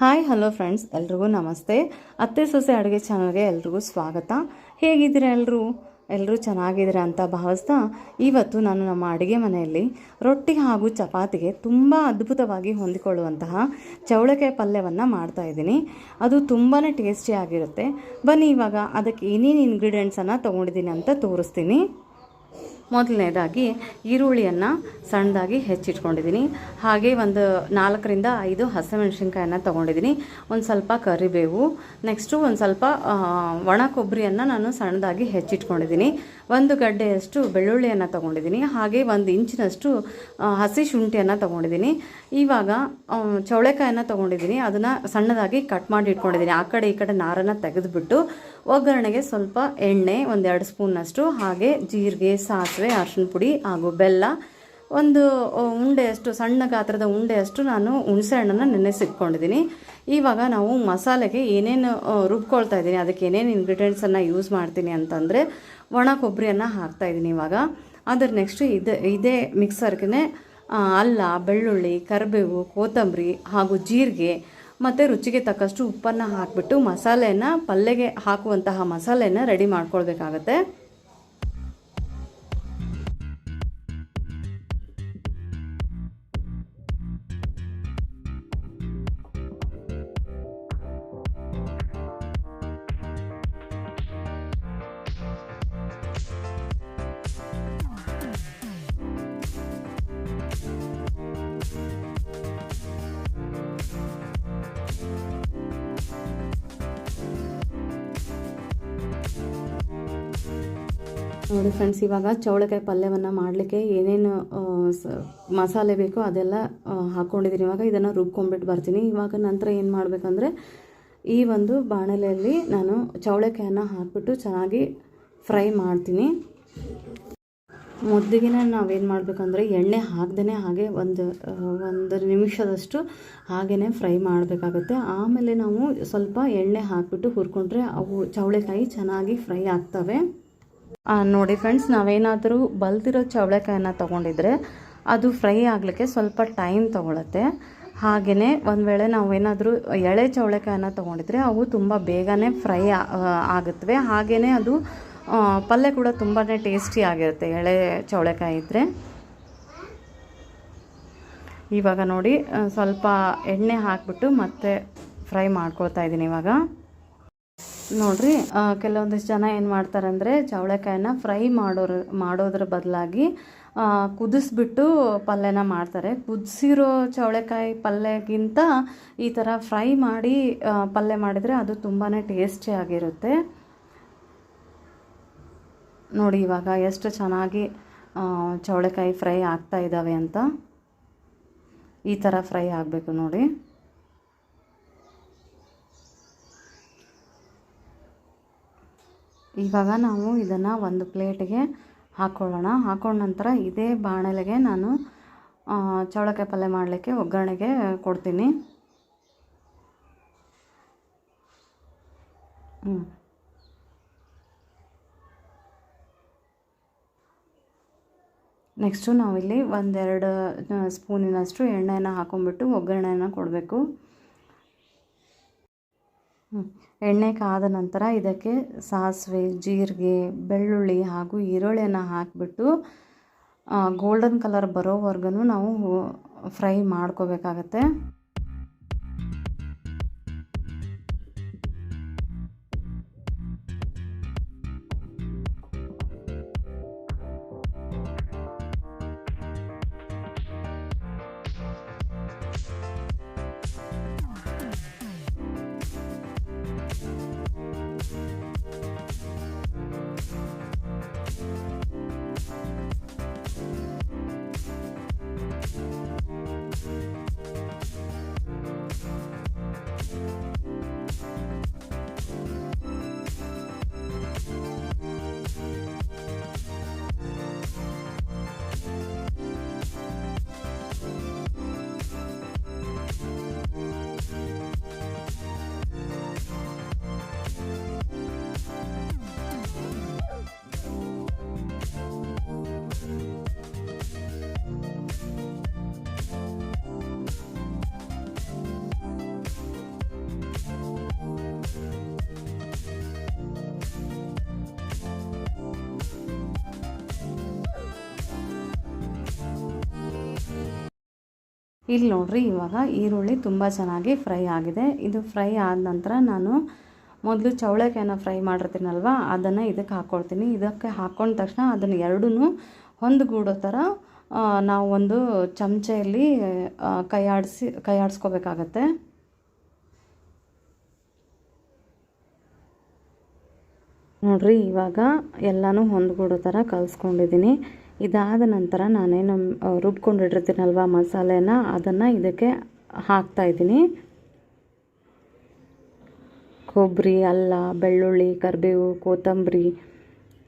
Hi hello friends ಎಲ್ರಿಗೂ ನಮಸ್ತೆ. ಅತ್ತೆ ಸೊಸೆ ಅಡುಗೆ ಚಾನಲ್ಗೆ ಎಲ್ರಿಗೂ ಸ್ವಾಗತ. ಹೇಗಿದ್ದೀರಾ ಎಲ್ಲರೂ ಎಲ್ಲರೂ ಚೆನ್ನಾಗಿದ್ದೀರಾ ಅಂತ ಭಾವಿಸ್ತಾ ಇವತ್ತು ನಾನು ನಮ್ಮ ಅಡುಗೆ ಮನೆಯಲ್ಲಿ ರೊಟ್ಟಿ ಹಾಗೂ ಚಪಾತಿಗೆ ತುಂಬ ಅದ್ಭುತವಾಗಿ ಹೊಂದಿಕೊಳ್ಳುವಂತಹ ಚೌಳೆಕಾಯಿ ಪಲ್ಯವನ್ನು ಮಾಡ್ತಾ ಇದ್ದೀನಿ. ಅದು ತುಂಬಾ ಟೇಸ್ಟಿಯಾಗಿರುತ್ತೆ ಬನ್ನಿ ಇವಾಗ ಅದಕ್ಕೆ ಏನೇನು ಇನ್ಗ್ರೀಡಿಯೆಂಟ್ಸನ್ನು ತೊಗೊಂಡಿದ್ದೀನಿ ಅಂತ ತೋರಿಸ್ತೀನಿ. ಮೊದಲನೇದಾಗಿ ಈರುಳ್ಳಿಯನ್ನು ಸಣ್ಣದಾಗಿ ಹೆಚ್ಚಿಟ್ಕೊಂಡಿದ್ದೀನಿ. ಹಾಗೆ ಒಂದು ನಾಲ್ಕರಿಂದ ಐದು ಹಸಿಮೆಣಸಿನ್ಕಾಯನ್ನು ತೊಗೊಂಡಿದ್ದೀನಿ. ಒಂದು ಸ್ವಲ್ಪ ಕರಿಬೇವು ನೆಕ್ಸ್ಟು ಒಂದು ಸ್ವಲ್ಪ ಒಣ ಕೊಬ್ಬರಿಯನ್ನು ನಾನು ಸಣ್ಣದಾಗಿ ಹೆಚ್ಚಿಟ್ಕೊಂಡಿದ್ದೀನಿ. ಒಂದು ಗಡ್ಡೆಯಷ್ಟು ಬೆಳ್ಳುಳ್ಳಿಯನ್ನು ತೊಗೊಂಡಿದ್ದೀನಿ. ಹಾಗೆ ಒಂದು ಇಂಚಿನಷ್ಟು ಹಸಿ ಶುಂಠಿಯನ್ನು ತೊಗೊಂಡಿದ್ದೀನಿ. ಇವಾಗ ಚೌಳೆಕಾಯನ್ನು ತೊಗೊಂಡಿದ್ದೀನಿ. ಅದನ್ನು ಸಣ್ಣದಾಗಿ ಕಟ್ ಮಾಡಿ ಇಟ್ಕೊಂಡಿದ್ದೀನಿ. ಆ ಕಡೆ ಈ ಕಡೆ ನಾರನ್ನು ತೆಗೆದುಬಿಟ್ಟು ಒಗ್ಗರಣೆಗೆ ಸ್ವಲ್ಪ ಎಣ್ಣೆ, ಒಂದೆರಡು ಸ್ಪೂನಷ್ಟು, ಹಾಗೆ ಜೀರಿಗೆ, ಸಾಸಿವೆ ಅರಿಶಿನ ಪುಡಿ ಹಾಗೂ ಬೆಲ್ಲ. ಒಂದು ಉಂಡೆಯಷ್ಟು, ಸಣ್ಣ ಗಾತ್ರದ ಉಂಡೆಯಷ್ಟು ನಾನು ಹುಣಸೆ ಹಣ್ಣನ್ನು ನೆನೆಸಿಟ್ಕೊಂಡಿದ್ದೀನಿ ಇವಾಗ ನಾವು ಮಸಾಲೆಗೆ ಏನೇನು ರುಬ್ಕೊಳ್ತಾ ಇದ್ದೀನಿ, ಅದಕ್ಕೆ ಏನೇನು ಇಂಗ್ರೀಡಿಯೆಂಟ್ಸನ್ನು ಯೂಸ್ ಮಾಡ್ತೀನಿ ಅಂತಂದರೆ ಒಣ ಕೊಬ್ಬರಿಯನ್ನು ಹಾಕ್ತಾಯಿದ್ದೀನಿ ಇವಾಗ. ಅದ್ರ ನೆಕ್ಸ್ಟು ಇದೆ, ಇದೇ ಮಿಕ್ಸರ್ಗೆ ಅಲ್ಲ, ಬೆಳ್ಳುಳ್ಳಿ, ಕರಿಬೇವು, ಕೊತ್ತಂಬರಿ ಹಾಗೂ ಜೀರಿಗೆ ಮತ್ತು ರುಚಿಗೆ ತಕ್ಕಷ್ಟು ಉಪ್ಪನ್ನು ಹಾಕಿಬಿಟ್ಟು ಮಸಾಲೆಯನ್ನು ಪಲ್ಯಗೆ ಹಾಕುವಂತಹ ಮಸಾಲೆಯನ್ನು ರೆಡಿ ಮಾಡ್ಕೊಳ್ಬೇಕಾಗತ್ತೆ. ನೋಡಿ ಫ್ರೆಂಡ್ಸ್ ಇವಾಗ ಚೌಳೆಕಾಯಿ ಪಲ್ಯವನ್ನು ಮಾಡಲಿಕ್ಕೆ ಏನೇನು ಮಸಾಲೆ ಬೇಕೋ ಅದೆಲ್ಲ ಹಾಕ್ಕೊಂಡಿದ್ದೀನಿ ಇವಾಗ ಇದನ್ನು ರುಬ್ಕೊಂಡ್ಬಿಟ್ಟು ಬರ್ತೀನಿ. ಇವಾಗ ನಂತರ ಏನು ಮಾಡಬೇಕಂದ್ರೆ, ಈ ಒಂದು ಬಾಣಲೆಯಲ್ಲಿ ನಾನು ಚೌಳೆಕಾಯನ್ನು ಹಾಕ್ಬಿಟ್ಟು ಚೆನ್ನಾಗಿ ಫ್ರೈ ಮಾಡ್ತೀನಿ. ಮೊದಲಿಗೆ ನಾವೇನು ಮಾಡಬೇಕಂದ್ರೆ, ಎಣ್ಣೆ ಹಾಕ್ದೇ ಹಾಗೆ ಒಂದು ಒಂದು ನಿಮಿಷದಷ್ಟು ಹಾಗೇ ಫ್ರೈ ಮಾಡಬೇಕಾಗುತ್ತೆ. ಆಮೇಲೆ ನಾವು ಸ್ವಲ್ಪ ಎಣ್ಣೆ ಹಾಕಿಬಿಟ್ಟು ಹುರ್ಕೊಂಡ್ರೆ ಅವು ಚೌಳೆಕಾಯಿ ಚೆನ್ನಾಗಿ ಫ್ರೈ ಆಗ್ತವೆ. ನೋಡಿ ಫ್ರೆಂಡ್ಸ್ ನಾವೇನಾದರೂ ಬಲ್ದಿರೋ ಚವಳೆಕಾಯನ್ನು ತೊಗೊಂಡಿದ್ರೆ ಅದು ಫ್ರೈ ಆಗಲಿಕ್ಕೆ ಸ್ವಲ್ಪ ಟೈಮ್ ತೊಗೊಳುತ್ತೆ. ಹಾಗೆಯೇ ಒಂದು ವೇಳೆ ನಾವೇನಾದರೂ ಎಳೆ ಚವಳೆಕಾಯನ್ನು ತೊಗೊಂಡಿದ್ರೆ ಅವು ತುಂಬ ಬೇಗನೆ ಫ್ರೈ ಆಗುತ್ತವೆ. ಹಾಗೆಯೇ ಅದು ಪಲ್ಯ ಕೂಡ ತುಂಬಾ ಟೇಸ್ಟಿ ಆಗಿರುತ್ತೆ ಎಳೆ ಚವಳೆಕಾಯಿ ಇದ್ದರೆ ಇವಾಗ ನೋಡಿ, ಸ್ವಲ್ಪ ಎಣ್ಣೆ ಹಾಕಿಬಿಟ್ಟು ಮತ್ತೆ ಫ್ರೈ ಮಾಡ್ಕೊಳ್ತಾ ಇದ್ದೀನಿ ಇವಾಗ. ನೋಡ್ರಿ ಕೆಲವೊಂದಿಷ್ಟು ಜನ ಏನು ಮಾಡ್ತಾರೆ ಅಂದರೆ ಚವಳೆಕಾಯಿನ ಫ್ರೈ ಮಾಡೋರು, ಮಾಡೋದ್ರ ಬದಲಾಗಿ ಕುದಿಸ್ಬಿಟ್ಟು ಪಲ್ಯನ ಮಾಡ್ತಾರೆ. ಕುದಿಸಿರೋ ಚವಳೆಕಾಯಿ ಪಲ್ಯಗಿಂತ ಈ ಥರ ಫ್ರೈ ಮಾಡಿ ಪಲ್ಯ ಮಾಡಿದರೆ ಅದು ತುಂಬಾ ಟೇಸ್ಟಿ ಆಗಿರುತ್ತೆ. ನೋಡಿ ಇವಾಗ ಎಷ್ಟು ಚೆನ್ನಾಗಿ ಚವಳೆಕಾಯಿ ಫ್ರೈ ಆಗ್ತಾ ಇದ್ದಾವೆ ಅಂತ. ಈ ಥರ ಫ್ರೈ ಆಗಬೇಕು ನೋಡಿ. ಇವಾಗ ನಾವು ಇದನ್ನು ಒಂದು ಪ್ಲೇಟಿಗೆ ಹಾಕ್ಕೊಳ್ಳೋಣ ಹಾಕೊಂಡ ನಂತರ ಇದೇ ಬಾಣಲೆಗೆ ನಾನು ಚೌಳಕಾಯಿ ಪಲ್ಯ ಮಾಡಲಿಕ್ಕೆ ಒಗ್ಗರಣೆಗೆ ಕೊಡ್ತೀನಿ. ಹ್ಞೂ ನೆಕ್ಸ್ಟು ನಾವಿಲ್ಲಿ ಒಂದೆರಡು ಸ್ಪೂನಿನಷ್ಟು ಎಣ್ಣೆನ ಹಾಕೊಂಡ್ಬಿಟ್ಟು ಒಗ್ಗರಣೆನ ಕೊಡಬೇಕು. ಎಣ್ಣೆ ಕಾದ ನಂತರ ಇದಕ್ಕೆ ಸಾಸಿವೆ, ಜೀರಿಗೆ, ಬೆಳ್ಳುಳ್ಳಿ ಹಾಗೂ ಈರುಳ್ಳಿಯನ್ನು ಹಾಕಿಬಿಟ್ಟು ಗೋಲ್ಡನ್ ಕಲರ್ ಬರೋವರೆಗೂ ನಾವು ಫ್ರೈ ಮಾಡ್ಕೋಬೇಕಾಗತ್ತೆ. ಇಲ್ಲಿ ನೋಡ್ರಿ, ಇವಾಗ ಈರುಳ್ಳಿ ತುಂಬ ಚೆನ್ನಾಗಿ ಫ್ರೈ ಆಗಿದೆ. ಇದು ಫ್ರೈ ಆದ ನಂತರ ನಾನು ಮೊದಲು ಚೌಳೆಕಾಯಿನ ಫ್ರೈ ಮಾಡಿರ್ತೀನಲ್ವ, ಅದನ್ನು ಇದಕ್ಕೆ ಹಾಕ್ಕೊಳ್ತೀನಿ ಇದಕ್ಕೆ ಹಾಕ್ಕೊಂಡ ತಕ್ಷಣ ಅದನ್ನು ಎರಡೂ ಹೊಂದ್ಗೂಡೋ ಥರ ನಾವು ಒಂದು ಚಮಚೆಯಲ್ಲಿ ಕೈಯಾಡಿಸಿ ಕೈ ಆಡಿಸಿ ಕೈ ನೋಡ್ರಿ, ಇವಾಗ ಎಲ್ಲನೂ ಹೊಂದ್ಗೂಡೋ ಥರ ಕಲಿಸ್ಕೊಂಡಿದ್ದೀನಿ. ಇದಾದ ನಂತರ ನಾನೇನು ರುಬ್ಕೊಂಡಿಟ್ಟಿರ್ತೀನಲ್ವ ಮಸಾಲೆನ, ಅದನ್ನು ಇದಕ್ಕೆ ಹಾಕ್ತಾ ಇದ್ದೀನಿ. ಕೊಬ್ಬರಿ ಅಲ್ಲ, ಬೆಳ್ಳುಳ್ಳಿ, ಕರಿಬೇವು, ಕೊತ್ತಂಬರಿ,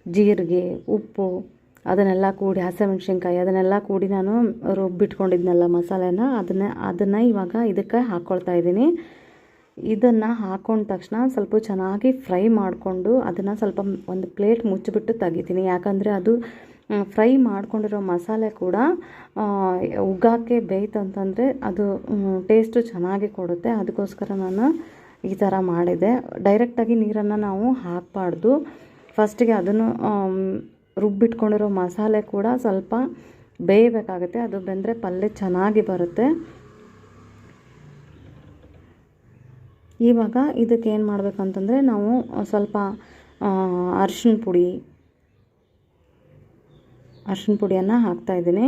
ಜೀರಿಗೆ, ಉಪ್ಪು, ಅದನ್ನೆಲ್ಲ ಕೂಡಿ, ಹಸಿಮೆಣ್ಸಿನ್ಕಾಯಿ ಅದನ್ನೆಲ್ಲ ಕೂಡಿ ನಾನು ರುಬ್ಬಿಟ್ಕೊಂಡಿದ್ನಲ್ಲ ಮಸಾಲೆನ, ಅದನ್ನ, ಅದನ್ನು ಇವಾಗ ಇದಕ್ಕೆ ಹಾಕ್ಕೊಳ್ತಾ ಇದ್ದೀನಿ. ಇದನ್ನು ಹಾಕೊಂಡ ತಕ್ಷಣ ಸ್ವಲ್ಪ ಚೆನ್ನಾಗಿ ಫ್ರೈ ಮಾಡಿಕೊಂಡು ಅದನ್ನು ಸ್ವಲ್ಪ ಒಂದು ಪ್ಲೇಟ್ ಮುಚ್ಚಿಬಿಟ್ಟು ತೆಗಿತೀನಿ. ಯಾಕಂದರೆ ಅದು ಫ್ರೈ ಮಾಡ್ಕೊಂಡಿರೋ ಮಸಾಲೆ ಕೂಡ ಉಗ್ಗಾಕೆ ಬೇಯ್ತು ಅಂತಂದರೆ ಅದು ಟೇಸ್ಟು ಚೆನ್ನಾಗಿ ಕೊಡುತ್ತೆ. ಅದಕ್ಕೋಸ್ಕರ ನಾನು ಈ ಥರ ಮಾಡಿದೆ. ಡೈರೆಕ್ಟಾಗಿ ನೀರನ್ನು ನಾವು ಹಾಕಬಾರ್ದು. ಫಸ್ಟಿಗೆ ಅದನ್ನು ರುಬ್ಬಿಟ್ಕೊಂಡಿರೋ ಮಸಾಲೆ ಕೂಡ ಸ್ವಲ್ಪ ಬೇಯಬೇಕಾಗುತ್ತೆ. ಅದು ಬೆಂದರೆ ಪಲ್ಯ ಚೆನ್ನಾಗಿ ಬರುತ್ತೆ. ಇವಾಗ ಇದಕ್ಕೆ ಏನು ಮಾಡಬೇಕಂತಂದರೆ ನಾವು ಸ್ವಲ್ಪ ಅರಿಶಿನ ಪುಡಿ ಅರಿಶಿನ ಪುಡಿಯನ್ನು ಹಾಕ್ತಾ ಇದ್ದೀನಿ.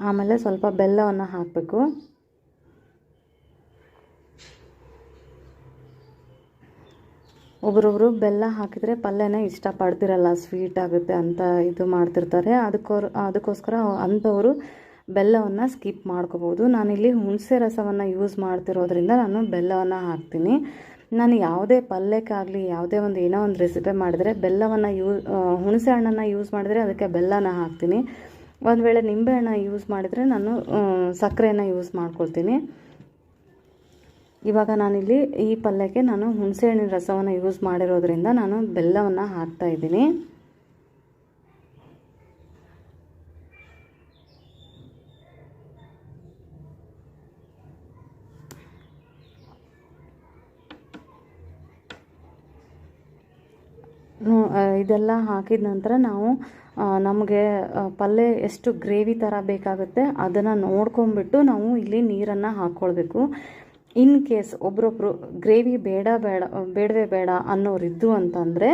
ಆಮೇಲೆ ಸ್ವಲ್ಪ ಬೆಲ್ಲವನ್ನು ಹಾಕಬೇಕು. ಒಬ್ರೊಬ್ರು ಬೆಲ್ಲ ಹಾಕಿದರೆ ಪಲ್ಯನ ಇಷ್ಟಪಡ್ತಿರಲ್ಲ ಸ್ವೀಟ್ ಆಗುತ್ತೆ ಅಂತ ಇದು ಮಾಡ್ತಿರ್ತಾರೆ. ಅದಕ್ಕೋ ಅದಕ್ಕೋಸ್ಕರ ಅಂಥವರು ಬೆಲ್ಲವನ್ನು ಸ್ಕಿಪ್ ಮಾಡ್ಕೋಬೋದು ನಾನಿಲ್ಲಿ ಹುಣಸೆ ರಸವನ್ನು ಯೂಸ್ ಮಾಡ್ತಿರೋದ್ರಿಂದ ನಾನು ಬೆಲ್ಲವನ್ನು ಹಾಕ್ತೀನಿ. ನಾನು ಯಾವುದೇ ಪಲ್ಯಕ್ಕಾಗಲಿ ಯಾವುದೇ ಒಂದು ಏನೋ ಒಂದು ರೆಸಿಪಿ ಮಾಡಿದರೆ ಬೆಲ್ಲವನ್ನು ಯೂ ಹುಣಸೆ ಹಣ್ಣನ್ನು ಯೂಸ್ ಮಾಡಿದರೆ ಅದಕ್ಕೆ ಬೆಲ್ಲನ ಹಾಕ್ತೀನಿ. ಒಂದು ವೇಳೆ ನಿಂಬೆಹಣ್ಣ ಯೂಸ್ ಮಾಡಿದರೆ ನಾನು ಸಕ್ಕರೆಯನ್ನು ಯೂಸ್ ಮಾಡ್ಕೊಳ್ತೀನಿ. ಇವಾಗ ನಾನಿಲ್ಲಿ ಈ ಪಲ್ಯಕ್ಕೆ ನಾನು ಹುಣಸೆಹಣ್ಣಿನ ರಸವನ್ನು ಯೂಸ್ ಮಾಡಿರೋದ್ರಿಂದ ನಾನು ಬೆಲ್ಲವನ್ನು ಹಾಕ್ತಾ ಇದೆಲ್ಲ ಹಾಕಿದ ನಂತರ ನಾವು ನಮಗೆ ಪಲ್ಯ ಎಷ್ಟು ಗ್ರೇವಿ ಥರ ಬೇಕಾಗುತ್ತೆ ಅದನ್ನು ನೋಡ್ಕೊಂಬಿಟ್ಟು ನಾವು ಇಲ್ಲಿ ನೀರನ್ನು ಹಾಕ್ಕೊಳ್ಬೇಕು ಇನ್ ಕೇಸ್ ಒಬ್ರೊಬ್ರು ಗ್ರೇವಿ ಬೇಡ ಬೇಡ, ಬೇಡವೇ ಬೇಡ ಅನ್ನೋರಿದ್ದು ಅಂತಂದರೆ,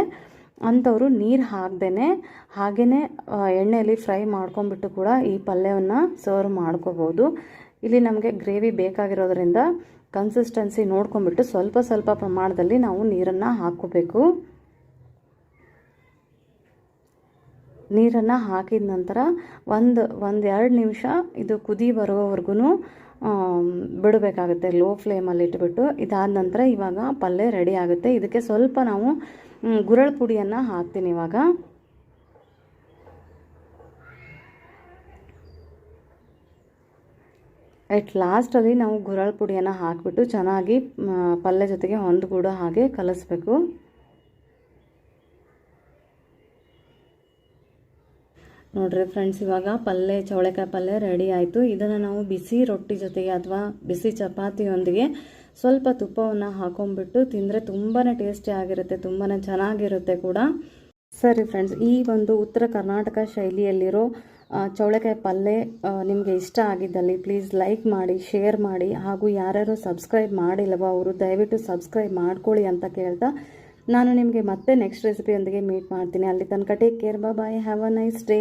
ಅಂಥವರು ನೀರು ಹಾಕ್ದೇ ಹಾಗೆಯೇ ಎಣ್ಣೆಯಲ್ಲಿ ಫ್ರೈ ಮಾಡ್ಕೊಂಬಿಟ್ಟು ಕೂಡ ಈ ಪಲ್ಯವನ್ನು ಸರ್ವ್ ಮಾಡ್ಕೋಬೋದು. ಇಲ್ಲಿ ನಮಗೆ ಗ್ರೇವಿ ಬೇಕಾಗಿರೋದ್ರಿಂದ ಕನ್ಸಿಸ್ಟೆನ್ಸಿ ನೋಡ್ಕೊಂಬಿಟ್ಟು ಸ್ವಲ್ಪ ಸ್ವಲ್ಪ ಪ್ರಮಾಣದಲ್ಲಿ ನಾವು ನೀರನ್ನು ಹಾಕ್ಕೋಬೇಕು. ನೀರನ್ನು ಹಾಕಿದ ನಂತರ ಒಂದು ಒಂದು ಎರಡು ನಿಮಿಷ ಇದು ಕುದಿ ಬರೋವರೆಗೂ ಬಿಡಬೇಕಾಗುತ್ತೆ ಲೋ ಫ್ಲೇಮಲ್ಲಿ ಇಟ್ಬಿಟ್ಟು. ಇದಾದ ನಂತರ ಇವಾಗ ಪಲ್ಯ ರೆಡಿ ಆಗುತ್ತೆ. ಇದಕ್ಕೆ ಸ್ವಲ್ಪ ನಾವು ಗುರಳ್ ಪುಡಿಯನ್ನು ಹಾಕ್ತೀನಿ ಇವಾಗ. ಎಟ್ ಲಾಸ್ಟಲ್ಲಿ ನಾವು ಗುರಳ್ ಪುಡಿಯನ್ನು ಹಾಕಿಬಿಟ್ಟು ಚೆನ್ನಾಗಿ ಪಲ್ಯ ಜೊತೆಗೆ ಹೊಂದ್ಗೂಡೋ ಹಾಗೆ ಕಲಿಸ್ಬೇಕು. ನೋಡ್ರಿ ಫ್ರೆಂಡ್ಸ್ ಇವಾಗ ಪಲ್ಯ ಚೌಳೆಕಾಯಿ ಪಲ್ಯ ರೆಡಿ ಆಯಿತು. ಇದನ್ನು ನಾವು ಬಿಸಿ ರೊಟ್ಟಿ ಜೊತೆಗೆ ಅಥವಾ ಬಿಸಿ ಚಪಾತಿಯೊಂದಿಗೆ ಸ್ವಲ್ಪ ತುಪ್ಪವನ್ನು ಹಾಕೊಂಡ್ಬಿಟ್ಟು ತಿಂದರೆ ತುಂಬಾ ಟೇಸ್ಟಿ ಆಗಿರುತ್ತೆ ತುಂಬಾ ಚೆನ್ನಾಗಿರುತ್ತೆ ಕೂಡ. ಸರಿ ಫ್ರೆಂಡ್ಸ್ ಈ ಒಂದು ಉತ್ತರ ಕರ್ನಾಟಕ ಶೈಲಿಯಲ್ಲಿರೋ ಚೌಳೆಕಾಯಿ ಪಲ್ಯ ನಿಮಗೆ ಇಷ್ಟ ಆಗಿದ್ದಲ್ಲಿ ಪ್ಲೀಸ್ ಲೈಕ್ ಮಾಡಿ ಶೇರ್ ಮಾಡಿ, ಹಾಗೂ ಯಾರ್ಯಾರು ಸಬ್ಸ್ಕ್ರೈಬ್ ಮಾಡಿಲ್ಲವೋ ಅವರು ದಯವಿಟ್ಟು ಸಬ್ಸ್ಕ್ರೈಬ್ ಮಾಡ್ಕೊಳ್ಳಿ ಅಂತ ಕೇಳ್ತಾ ನಾನು ನಿಮಗೆ ಮತ್ತೆ ನೆಕ್ಸ್ಟ್ ರೆಸಿಪಿಯೊಂದಿಗೆ ಮೀಟ್ ಮಾಡ್ತೀನಿ. ಅಲ್ಲಿ ತನಕ take care bye have a nice day